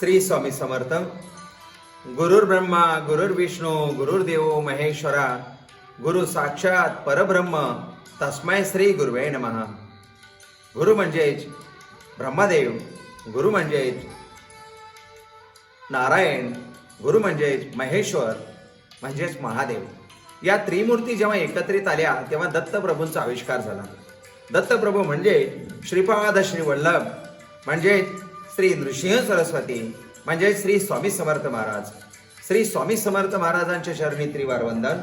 श्री स्वामी समर्थ। गुरुर् ब्रह्मा गुरुर्विष्णू गुरुर्देव महेश्वरा गुरु साक्षात परब्रह्म तस्माय श्री गुरुवे नमहा गुरु म्हणजेच ब्रह्मदेव गुरु म्हणजेच नारायण गुरु म्हणजेच महेश्वर म्हणजेच महादेव। या त्रिमूर्ती जेव्हा एकत्रित आल्या तेव्हा दत्तप्रभूंचा आविष्कार झाला। दत्तप्रभू म्हणजे श्रीपाद श्री वल्लभ म्हणजेच श्री नृसिंह सरस्वती म्हणजे श्री स्वामी समर्थ महाराज. श्री स्वामी समर्थ महाराजांच्या चरणी त्रिवार वंदन.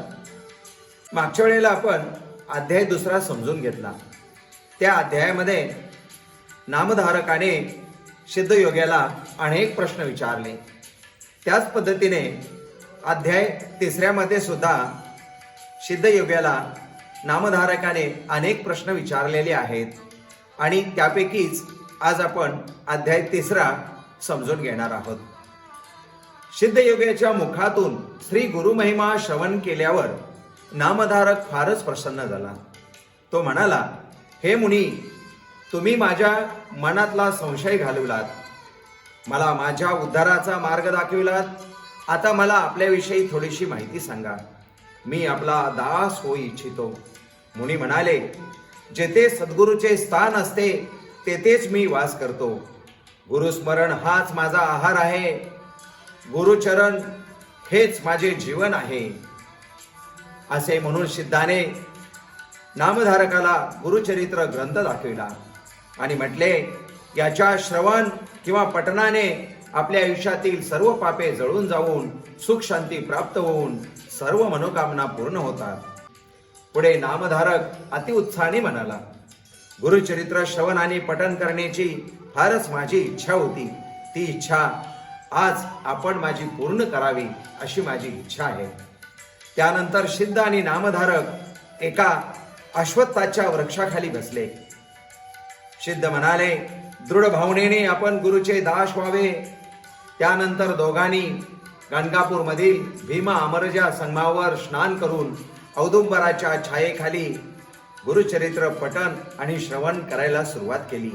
मागच्या वेळेला आपण अध्याय दुसरा समजून घेतला. त्या अध्यायामध्ये नामधारकाने सिद्धयोग्याला अनेक प्रश्न विचारले. त्याच पद्धतीने अध्याय तिसऱ्यामध्ये सुद्धा सिद्धयोग्याला नामधारकाने अनेक प्रश्न विचारलेले आहेत. आणि त्यापैकीच आज आपण अध्याय तिसरा समजून घेणार आहोत. सिद्धयोग्याच्या मुखातून श्री गुरुमहिमा श्रवण केल्यावर नामधारक फारच प्रसन्न झाला. तो म्हणाला हे मुनी तुम्ही माझ्या मनातला संशय घालवलात. मला माझ्या उद्धाराचा मार्ग दाखविलात. आता मला आपल्याविषयी थोडीशी माहिती सांगा. मी आपला दास होऊ इच्छितो. मुनी म्हणाले जेथे सद्गुरूचे स्थान असते तेथेच मी वास करतो. गुरुस्मरण हाच माझा आहार आहे. गुरुचरण हेच माझे जीवन आहे. असे म्हणून सिद्धाने नामधारकाला गुरुचरित्र ग्रंथ दाखविला आणि म्हटले याच्या श्रवण किंवा पठणाने आपल्या आयुष्यातील सर्व पापे जळून जाऊन सुख शांती प्राप्त होऊन सर्व मनोकामना पूर्ण होतात. पुढे नामधारक अतिउत्साहाने म्हणाला गुरुचरित्र श्रवण आणि पठन करण्याची फारच माझी इच्छा होती. ती इच्छा आज आपण माझी पूर्ण करावी अशी माझी इच्छा आहे. त्यानंतर सिद्ध आणि नामधारक एका अश्वत्थाच्या वृक्षाखाली बसले. सिद्ध म्हणाले दृढ भावनेने आपण गुरुचे दास व्हावे. त्यानंतर दोघांनी गणकापूरमधील भीमा अमरजा संगमावर स्नान करून औदुंबराच्या छायेखाली गुरुचरित्र पठन आणि श्रवण करायला सुरुवात केली.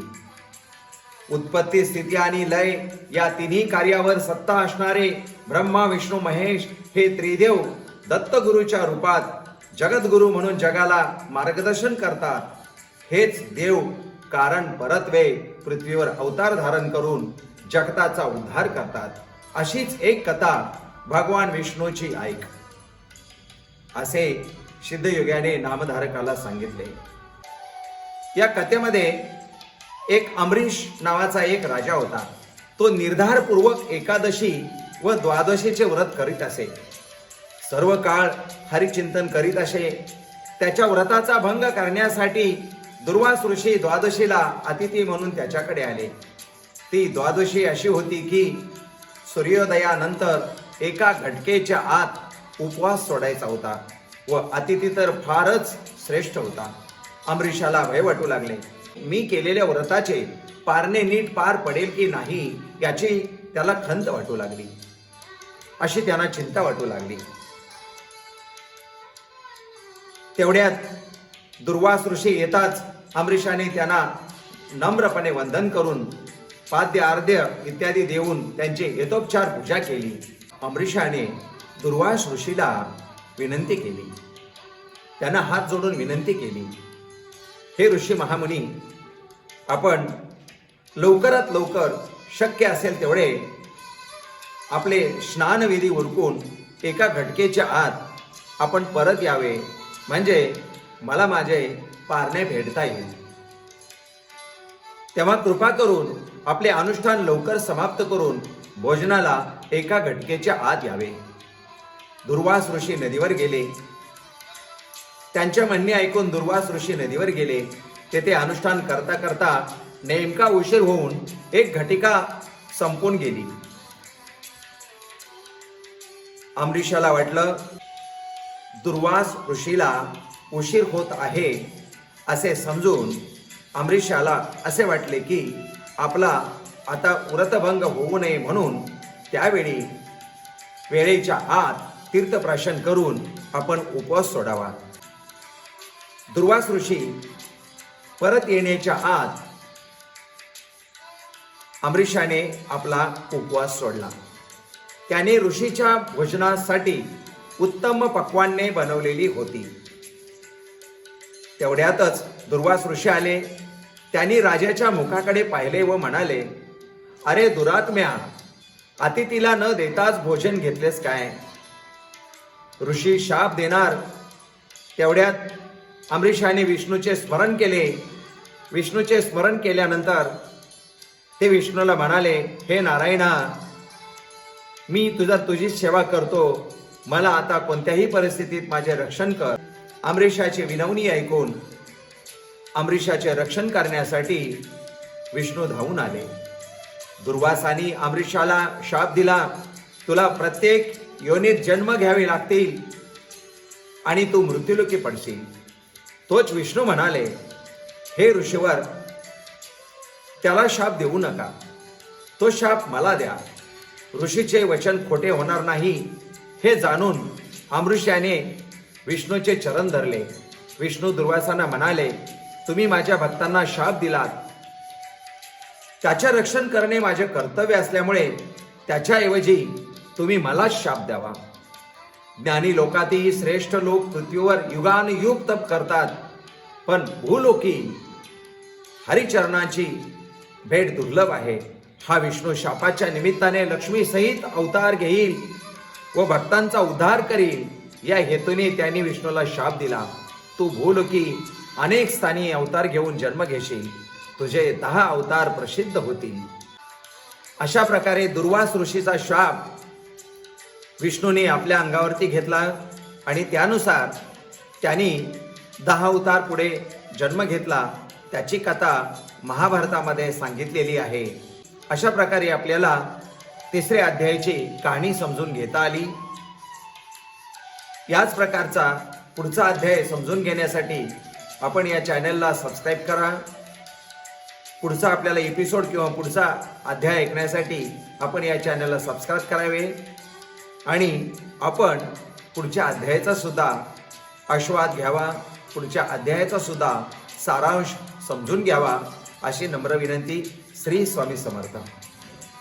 उत्पत्ती स्थिती आणि लय या तिन्ही कार्यावर सत्ता असणारे ब्रह्मा विष्णू महेश हे त्रिदेव दत्तगुरूच्या रूपात जगद्गुरु म्हणून जगाला मार्गदर्शन करतात. हेच देव कारण परत्वे पृथ्वीवर अवतार धारण करून जगताचा उद्धार करतात. अशीच एक कथा भगवान विष्णूची ऐक. असे सिद्धयुग्याने नामधारकाला सांगितले. या कथेमध्ये एक अमरीश नावाचा एक राजा होता. तो निर्धारपूर्वक एकादशी व द्वादशीचे व्रत करीत असे. सर्व काळ हरिचिंतन करीत असे. त्याच्या व्रताचा भंग करण्यासाठी दुर्वास ऋषी द्वादशीला अतिथी म्हणून त्याच्याकडे आले. ती द्वादशी अशी होती की सूर्योदयानंतर एका घटकेच्या आत उपवास सोडायचा होता. व अतिथी तर फारच श्रेष्ठ होता. अमरीशाला भय वाटू लागले. मी केलेल्या व्रताचे पारणे नीट पार पडेल की नाही याची त्याला खंत वाटू लागली. अशी त्यांना चिंता वाटू लागली. तेवढ्यात दुर्वास ऋषी येताच अमरीशाने त्यांना नम्रपणे वंदन करून पाद्य अर्ध्य इत्यादी देऊन त्यांची यथोपचार पूजा केली. अमरीशाने दुर्वास ऋषीला विनंती केली. त्यांना हात जोडून विनंती केली. हे ऋषी महामुनी आपण लवकरात लवकर शक्य असेल तेवढे आपले स्नानविधी उरकून एका घटकेच्या आत आपण परत यावे. म्हणजे मला माझे पारणे भेटता येईल. तेव्हा कृपा करून आपले अनुष्ठान लवकर समाप्त करून भोजनाला एका घटकेच्या आत यावे. दुर्वास ऋषी नदीवर गेले. त्यांच्या म्हणणे ऐकून दुर्वास ऋषी नदीवर गेले. तेथे अनुष्ठान करता करता नेमका उशीर होऊन एक घटिका संपून गेली. अमरीशाला वाटलं दुर्वास ऋषीला उशीर होत आहे असे समजून अमरीशाला असे वाटले की आपला आता व्रतभंग होऊ नये म्हणून त्यावेळी वेळेच्या आत तीर्थप्राशन करून आपण उपवास सोडावा. दुर्वास ऋषी परत येण्याच्या आत अमरीशाने आपला उपवास सोडला. त्याने ऋषीच्या भोजनासाठी उत्तम पक्वान्ने बनवलेली होती. तेवढ्यातच दुर्वास ऋषी आले. त्यांनी राजाच्या मुखाकडे पाहिले व म्हणाले अरे दुरात्म्या अतिथीला न देताच भोजन घेतलेस काय? ऋषी शाप देणार. तेवढ्यात अमरीशाने विष्णूचे स्मरण केले. विष्णूचे स्मरण केल्यानंतर ते विष्णूला म्हणाले हे नारायणा मी तुझा तुझीच सेवा करतो. मला आता कोणत्याही परिस्थितीत माझे रक्षण कर. अमरीशाची विनवणी ऐकून अमरीशाचे रक्षण करण्यासाठी विष्णू धावून आले. दुर्वासानी अमरीशाला शाप दिला. तुला प्रत्येक योनीत जन्म घ्यावे लागतील आणि तू मृत्युलोकी पडशील. तोच विष्णू म्हणाले हे ऋषीवर त्याला शाप देऊ नका. तो शाप मला द्या. ऋषीचे वचन खोटे होणार नाही. हे जाणून अमृष्याने विष्णूचे चरण धरले. विष्णू दुर्वासांना म्हणाले तुम्ही माझ्या भक्तांना शाप दिलात. त्याचे रक्षण करणे माझे कर्तव्य असल्यामुळे त्याच्याऐवजी तुम्ही मलाच शाप द्यावा. ज्ञानी लोकातही श्रेष्ठ लोक पृथ्वीवर युगानुयुग तप करतात. पण भूलोकी हरिचरणाची भेट दुर्लभ आहे. हा विष्णू शापाच्या निमित्ताने लक्ष्मी सहित अवतार घेईल व भक्तांचा उद्धार करील. या हेतूने त्यांनी विष्णूला शाप दिला. तू भूलोकी अनेक स्थानी अवतार घेऊन जन्म घेशील. तुझे दहा अवतार प्रसिद्ध होतील. अशा प्रकारे दुर्वास ऋषीचा शाप विष्णूने आपल्या अंगावरती घेतला आणि त्यानुसार त्यांनी दहा उतार पुढे जन्म घेतला त्याची कथा महाभारतामध्ये सांगितलेली आहे. अशा प्रकारे आपल्याला तिसऱ्या अध्यायाची कहाणी समजून घेता आली. याच प्रकारचा पुढचा अध्याय समजून घेण्यासाठी आपण या चॅनलला सबस्क्राईब करा. पुढचा आपल्याला एपिसोड किंवा पुढचा अध्याय ऐकण्यासाठी आपण या चॅनलला सबस्क्राईब करावे. आणि आपण पुढच्या अध्यायाचा सुद्धा आस्वाद घ्यावा पुढच्या अध्यायाचा सुद्धा सारांश समजून घ्यावा अशी नम्र विनंती श्री स्वामी समर्थ.